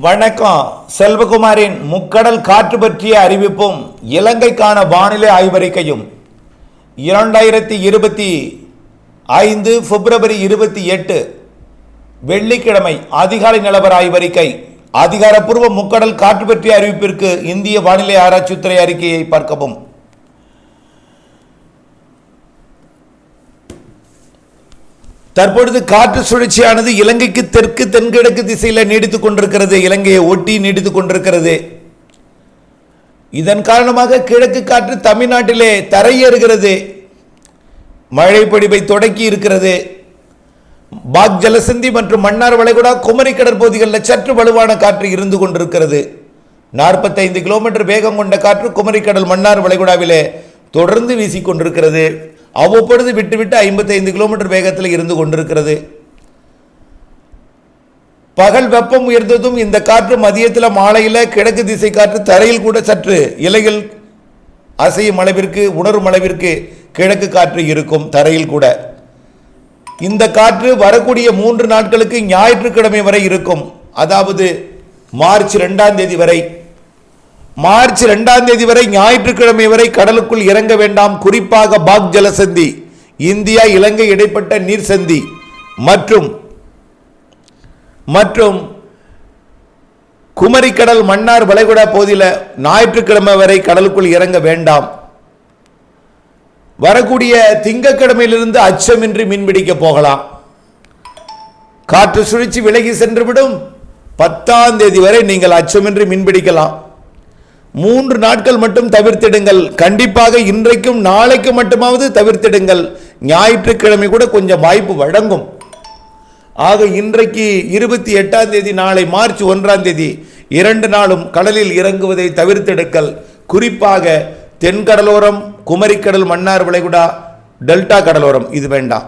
வணக்கம். செல்வகுமாரின் முக்கடல் காற்று பற்றிய அறிவிப்பும் இலங்கைக்கான வானிலை ஆய்வறிக்கையும். இரண்டாயிரத்தி இருபத்தி ஐந்து பிப்ரவரி இருபத்தி எட்டு வெள்ளிக்கிழமை அதிகாலை நிலவர ஆய்வறிக்கை. அதிகாரப்பூர்வ முக்கடல் காற்று பற்றிய அறிவிப்பிற்கு இந்திய வானிலை ஆராய்ச்சித்துறை அறிக்கையை பார்க்கவும். தற்பொழுது காற்று சுழற்சியானது இலங்கைக்கு தெற்கு தென்கிழக்கு திசையில் நீடித்துக் கொண்டிருக்கிறது. இலங்கையை ஒட்டி நீடித்துக் கொண்டிருக்கிறது. இதன் காரணமாக கிழக்கு காற்று தமிழ்நாட்டிலே தரையேறுகிறது. மழை பொடிவை தொடக்கி இருக்கிறது. பாக் ஜலசந்தி மற்றும் மன்னார் வளைகுடா குமரி கடற்பகுதிகளில் சற்று வலுவான காற்று இருந்து கொண்டிருக்கிறது. நாற்பத்தைந்து கிலோமீட்டர் வேகம் கொண்ட காற்று குமரிக்கடல் மன்னார் வளைகுடாவிலே தொடர்ந்து வீசிக்கொண்டிருக்கிறது அவ்வப்பொழுது விட்டுவிட்டு ஐம்பத்தைந்து கிலோமீட்டர் வேகத்தில் இருந்து கொண்டிருக்கிறது. பகல் வெப்பம் உயர்ந்ததும் இந்த காற்று மதியத்தில் மாலையில் கிழக்கு திசை காற்று தரையில் கூட சற்று இலைகள் அசையும் அளவிற்கு உணரும் அளவிற்கு கிழக்கு காற்று இருக்கும் தரையில் கூட. இந்த காற்று வரக்கூடிய மூன்று நாட்களுக்கு ஞாயிற்றுக்கிழமை வரை இருக்கும். அதாவது மார்ச் ரெண்டாம் தேதி வரை மார்ச் ரெண்டாம் தேதி வரை ஞாயிற்றுக்கிழமை வரை கடலுக்குள் இறங்க வேண்டாம். குறிப்பாக பாக் ஜலசந்தி இந்தியா இலங்கை இடைப்பட்ட நீர் சந்தி மற்றும் மற்றும் குமரிக்கடல் மன்னார் வளைகுடா பகுதியில் ஞாயிற்றுக்கிழமை வரை கடலுக்குள் இறங்க வேண்டாம். வரக்கூடிய திங்கக்கிழமையிலிருந்து அச்சமின்றி மீன்பிடிக்க போகலாம். காற்று சுழற்சி விலகி சென்றுவிடும் பத்தாம் தேதி வரை நீங்கள் அச்சமின்றி மீன்பிடிக்கலாம் மூன்று நாட்கள் மட்டும் தவிர்த்திடுங்கள். கண்டிப்பாக இன்றைக்கும் நாளைக்கு மட்டுமாவது தவிர்த்திடுங்கள். ஞாயிற்றுக்கிழமை கூட கொஞ்சம் வாய்ப்பு வழங்கும். ஆக இன்றைக்கு இருபத்தி எட்டாம் தேதி நாளை மார்ச் ஒன்றாம் தேதி இரண்டு நாளும் கடலில் இறங்குவதை தவிர்த்தெடுக்கல் குறிப்பாக தென்கடலோரம் குமரிக்கடல் மன்னார் வளைகுடா டெல்டா கடலோரம். இது வேண்டாம்.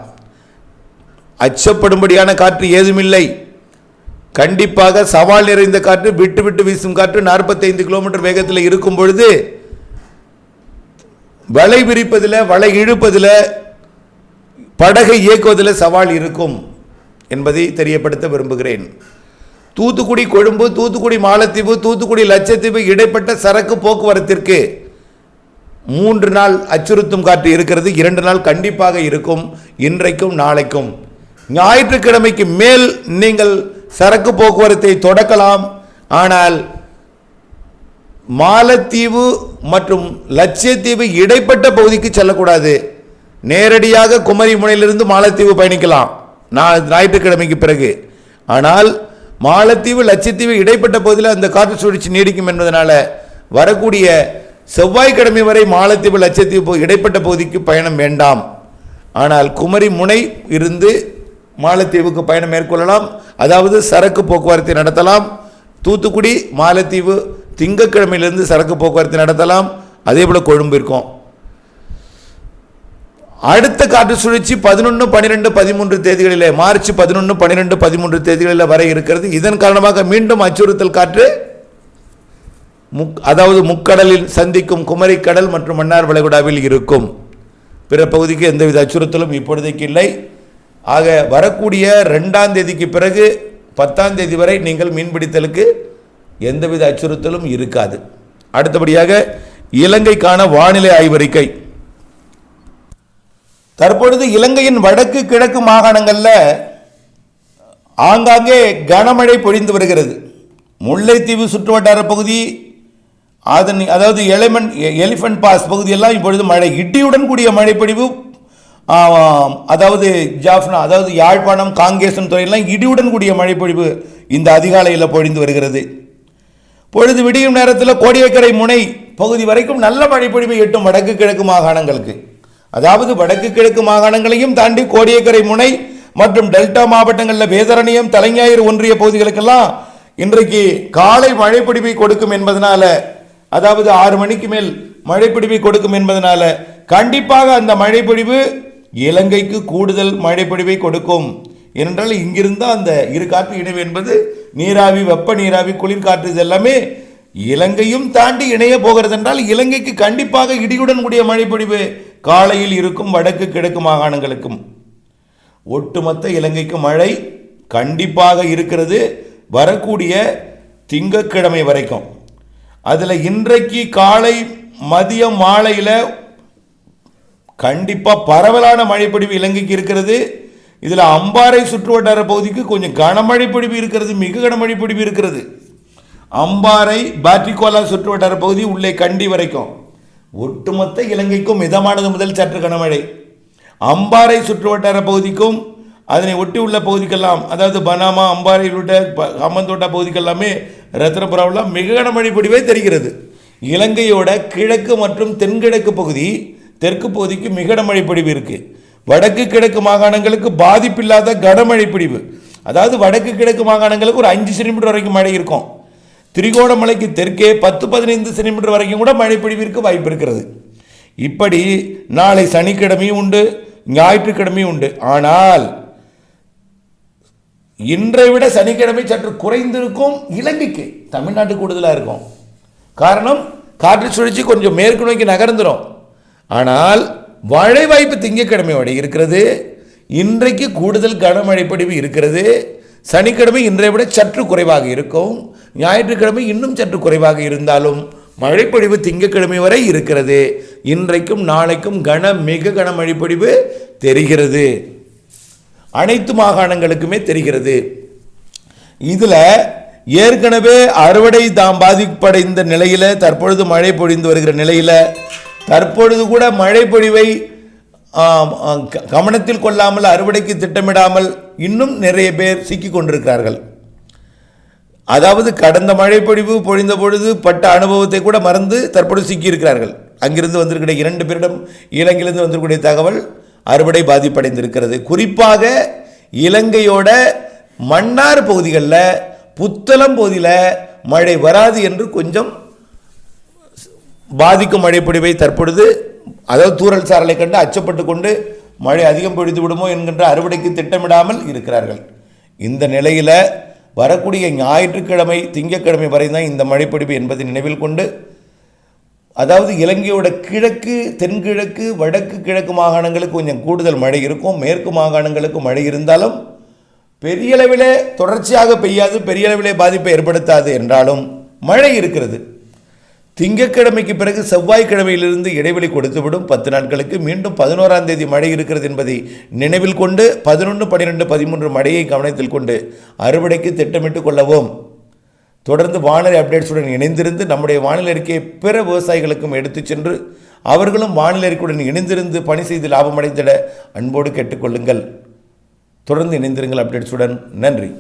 அச்சப்படும்படியான காற்று ஏதுமில்லை. கண்டிப்பாக சவால் நிறைந்த காற்று விட்டு விட்டு வீசும் காற்று நாற்பத்தைந்து கிலோமீட்டர் வேகத்தில் இருக்கும் பொழுது வலை விரிப்பதில் வலை இழுப்பதில் படகை இயக்குவதில் சவால் இருக்கும் என்பதை தெரியப்படுத்த விரும்புகிறேன். தூத்துக்குடி கொழும்பு தூத்துக்குடி மாலத்தீவு தூத்துக்குடி லட்சத்தீவு இடைப்பட்ட சரக்கு போக்குவரத்திற்கு மூன்று நாள் அச்சுறுத்தும் காற்று இருக்கிறது. இரண்டு நாள் கண்டிப்பாக இருக்கும். இன்றைக்கும் நாளைக்கும். ஞாயிற்றுக்கிழமைக்கு மேல் நீங்கள் சரக்கு போக்குவரத்தை தொடக்கலாம். ஆனால் மாலத்தீவு மற்றும் லட்சத்தீவு இடைப்பட்ட பகுதிக்கு செல்லக்கூடாது. நேரடியாக குமரி முனையிலிருந்து மாலத்தீவு பயணிக்கலாம். நான் ஞாயிற்றுக்கிழமைக்கு பிறகு. ஆனால் மாலத்தீவு லட்சத்தீவு இடைப்பட்ட பகுதியில் அந்த காற்று சுழற்சி நீடிக்கும் என்பதனால் வரக்கூடிய செவ்வாய்க்கிழமை வரை மாலத்தீவு லட்சத்தீவு இடைப்பட்ட பகுதிக்கு பயணம் வேண்டாம். ஆனால் குமரி முனை இருந்து மாலத்தீவுக்கு பயணம் மேற்கொள்ளலாம். அதாவது சரக்கு போக்குவரத்தை நடத்தலாம். தூத்துக்குடி மாலத்தீவு திங்கட்கிழமையிலிருந்து சரக்கு போக்குவரத்தை நடத்தலாம். அதே போல் கொழும்பு இருக்கும். அடுத்த காற்று சுழற்சி பதினொன்று பன்னிரெண்டு பதிமூன்று தேதிகளிலே மார்ச் பதினொன்று பன்னிரெண்டு பதிமூன்று தேதிகளில் வர இருக்கிறது. இதன் காரணமாக மீண்டும் அச்சுறுத்தல் காற்று முக் அதாவது முக்கடலில் சந்திக்கும் குமரிக்கடல் மற்றும் மன்னார் வளைகுடாவில் இருக்கும். பிற பகுதிக்கு எந்தவித அச்சுறுத்தலும் இப்பொழுதைக்கு இல்லை. ஆக வரக்கூடிய ரெண்டாம் தேதிக்கு பிறகு பத்தாம் தேதி வரை நீங்கள் மீன்பிடித்தலுக்கு எந்தவித அச்சுறுத்தலும் இருக்காது. அடுத்தபடியாக இலங்கைக்கான வானிலை ஆய்வறிக்கை. தற்பொழுது இலங்கையின் வடக்கு கிழக்கு மாகாணங்களில் ஆங்காங்கே கனமழை பொழிந்து வருகிறது. முல்லைத்தீவு சுற்றுவட்டார பகுதி அதன் அதாவது எலிமெண்ட் எலிஃபண்ட் பாஸ் பகுதியெல்லாம் இப்பொழுது மழை இடியுடன் கூடிய மழைப்பொழிவு அதாவது ஜாஃப்னா அதாவது யாழ்ப்பாணம் காங்கேசன் துறையெல்லாம் இடியுடன் கூடிய மழைப்பொழிவு இந்த அதிகாலையில் பொழிந்து வருகிறது. பொழுது விடியும் நேரத்தில் கோடியக்கரை முனை பகுதி வரைக்கும் நல்ல மழைப்பொழிவு எட்டும் வடக்கு கிழக்கு மாகாணங்களுக்கு. அதாவது வடக்கு கிழக்கு மாகாணங்களையும் தாண்டி கோடியக்கரை முனை மற்றும் டெல்டா மாவட்டங்களில் வேதரணியம் தலைஞாயிறு ஒன்றிய பகுதிகளுக்கெல்லாம் இன்றைக்கு காலை மழைப்பிடிவை கொடுக்கும் என்பதனால அதாவது ஆறு மணிக்கு மேல் மழைப்பிடிவை கொடுக்கும் என்பதனால கண்டிப்பாக அந்த மழைப்பொழிவு இலங்கைக்கு கூடுதல் மழைப்பொழிவை கொடுக்கும். ஏனென்றால் இங்கிருந்து அந்த இரு காற்று இணைவு என்பது நீராவி வெப்ப நீராவி குளிர்காற்று இது எல்லாமே இலங்கையும் தாண்டி இணைய போகிறது என்றால் இலங்கைக்கு கண்டிப்பாக இடியுடன் கூடிய மழைப்பொழிவு காலையில் இருக்கும் வடக்கு கிழக்கு மாகாணங்களுக்கும். ஒட்டுமொத்த இலங்கைக்கு மழை கண்டிப்பாக இருக்கிறது. வரக்கூடிய திங்கக்கிழமை வரைக்கும். அதில் இன்றைக்கு காலை மதியம் மாலையில் கண்டிப்பாக பரவலான மழைப்பொழிவு இலங்கைக்கு இருக்கிறது. இதில் அம்பாறை சுற்றுவட்டார பகுதிக்கு கொஞ்சம் கனமழை பொழிவு இருக்கிறது மிக கனமழை பொழிவு இருக்கிறது. அம்பாறை பாட்டிகோலா சுற்றுவட்டார பகுதி உள்ளே கண்டி வரைக்கும். ஒட்டுமொத்த இலங்கைக்கும் மிதமானது முதல் சற்று கனமழை. அம்பாறை சுற்றுவட்டார பகுதிக்கும் அதனை ஒட்டி உள்ள பகுதிக்கெல்லாம் அதாவது பனாமா அம்பாறை உள்ளிட்ட ப- ஹம்மந்தோட்டா பகுதிக்கெல்லாமே ரத்னபுராவில் மிக கனமழை பொழிவே தெரிகிறது. இலங்கையோட கிழக்கு மற்றும் தென்கிழக்கு பகுதி தெற்கு பகுதிக்கு மிக மழை பொழிவு இருக்குது வடக்கு கிழக்கு மாகாணங்களுக்கு பாதிப்பில்லாத கனமழை பிடிவு அதாவது வடக்கு கிழக்கு மாகாணங்களுக்கு ஒரு அஞ்சு சென்டிமீட்டர் வரைக்கும் மழை இருக்கும். திரிகோணமலைக்கு தெற்கே பத்து பதினைந்து சென்டிமீட்டர் வரைக்கும் கூட மழை பிடிவிற்கு வாய்ப்பு இருக்கிறது. இப்படி நாளை சனிக்கிழமையும் உண்டு ஞாயிற்றுக்கிழமையும் உண்டு. ஆனால் இன்றை விட சனிக்கிழமை சற்று குறைந்திருக்கும் இலங்கைக்கு. தமிழ்நாட்டு கூடுதலாக இருக்கும். காரணம் காற்று சுழற்சி கொஞ்சம் மேற்கு நோக்கி நகர்ந்துடும் ஆனால் மழை வாய்ப்பு திங்கட்கிழமை வரை இருக்கிறது. இன்றைக்கு கூடுதல் கனமழை பொழிவு இருக்கிறது. சனிக்கிழமை இன்றைய விட சற்று குறைவாக இருக்கும். ஞாயிற்றுக்கிழமை இன்னும் சற்று குறைவாக இருந்தாலும் மழைப்பொழிவு திங்கக்கிழமை வரை இருக்கிறது. இன்றைக்கும் நாளைக்கும் கன மிக கனமழை பொழிவு தெரிகிறது. அனைத்து மாகாணங்களுக்குமே தெரிகிறது. இதில் ஏற்கனவே அறுவடை தாம் பாதிப்படைந்த நிலையில் தற்பொழுது மழை பொழிந்து வருகிற நிலையில் தற்பொழுது கூட மழை பொழிவை க- கவனத்தில் கொள்ளாமல் அறுவடைக்கு திட்டமிடாமல் இன்னும் நிறைய பேர் சிக்கிக் கொண்டிருக்கிறார்கள். அதாவது கடந்த மழைப்பொழிவு பொழிந்த பொழுது பட்ட அனுபவத்தை கூட மறந்து தற்பொழுது சிக்கியிருக்கிறார்கள். அங்கிருந்து வந்திருக்கிற இரண்டு பேரிடம் இலங்கையிலிருந்து வந்திருக்கக்கூடிய தகவல் அறுவடை பாதிப்படைந்திருக்கிறது. குறிப்பாக இலங்கையோட மன்னார் பகுதிகளில் புத்தளம் பகுதியில் மழை வராது என்று கொஞ்சம் பாதிக்கும் மழைப்பொழிவை தற்பொழுது அதாவது தூறல் சாரலை கண்டு அச்சப்பட்டு கொண்டு மழை அதிகம் பொழிந்து விடுமோ என்கின்ற அறுவடைக்கு திட்டமிடாமல் இருக்கிறார்கள். இந்த நிலையில் வரக்கூடிய ஞாயிற்றுக்கிழமை திங்கட்கிழமை வரை தான் இந்த மழைப்பிடிப்பு என்பதை நினைவில் கொண்டு அதாவது இலங்கையோட கிழக்கு தென்கிழக்கு வடக்கு கிழக்கு மாகாணங்களுக்கு கொஞ்சம் கூடுதல் மழை இருக்கும். மேற்கு மாகாணங்களுக்கு மழை இருந்தாலும் பெரிய அளவிலே தொடர்ச்சியாக பெய்யாது பெரிய அளவிலே பாதிப்பை ஏற்படுத்தாது என்றாலும் மழை இருக்கிறது. திங்கட்கிழமைக்கு பிறகு செவ்வாய்க்கிழமையிலிருந்து இடைவெளி கொடுத்துவிடும். பத்து நாட்களுக்கு மீண்டும் பதினோராம் தேதி மழை இருக்கிறது என்பதை நினைவில் கொண்டு பதினொன்று பன்னிரெண்டு பதிமூன்று மழையை கவனத்தில் கொண்டு அறுவடைக்கு திட்டமிட்டு கொள்ளவும். தொடர்ந்து வானிலை அப்டேட்ஸுடன் இணைந்திருந்து நம்முடைய வானிலை அறிக்கையை பிற விவசாயிகளுக்கும் எடுத்துச் சென்று அவர்களும் வானிலை அறிக்கையுடன் இணைந்திருந்து பணி செய்து லாபமடைந்திட அன்போடு கேட்டுக்கொள்ளுங்கள் தொடர்ந்து இணைந்திருங்கள் அப்டேட்ஸுடன். நன்றி.